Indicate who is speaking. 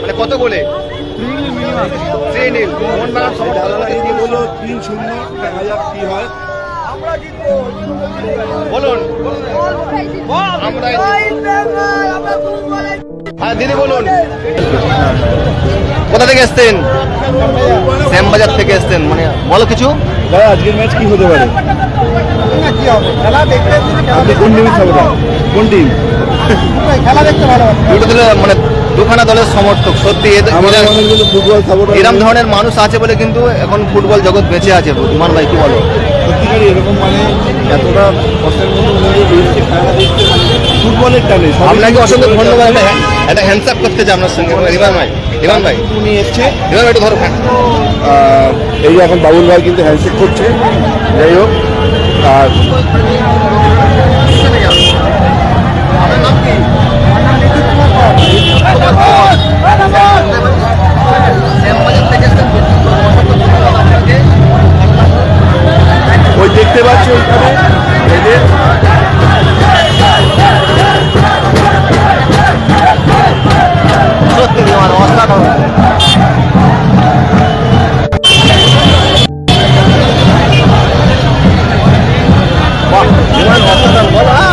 Speaker 1: মানে কত গোলে?
Speaker 2: তিন শূন্য দেখা যাক কি হয়।
Speaker 1: বলুন। হ্যাঁ দিদি বলুন। কোথা থেকে এসছেন? শ্যামবাজার থেকে এসছেন। মানে বলো কিছু।
Speaker 2: দাদা আজকের ম্যাচ কি হতে পারে? আপনি কোন টিমের সাপোর্টার কোন টিম
Speaker 1: দুটো দলের মানে দুখানা দলের সমর্থক সত্যি এরম ধরনের মানুষ আছে বলে কিন্তু এখন ফুটবল জগৎ বেঁচে আছে ইমান ভাই কি বলো?
Speaker 2: সত্যিকারই এরকম মানে এতটা কষ্টের মধ্যে খেলা দেখতে মানে ফুটবলের টানে
Speaker 1: আপনাকে অসংখ্য ধন্যবাদ একটা হ্যাঁ- একটা করতে চাই আপনার সঙ্গে মানে রিমান ভাই রিমান ভাই।
Speaker 2: উনি এসছে।
Speaker 1: রিমান ভাই একটু ধরো।
Speaker 2: এই এখন বাবুল ভাই কিন্তু হ্যান্ডশেক করছে। যাই হোক আর দেখতে পাচ্ছি ওইখানে এদের সত্যি অসাধারণ। অসাধারণ। বলা হ্যাঁ?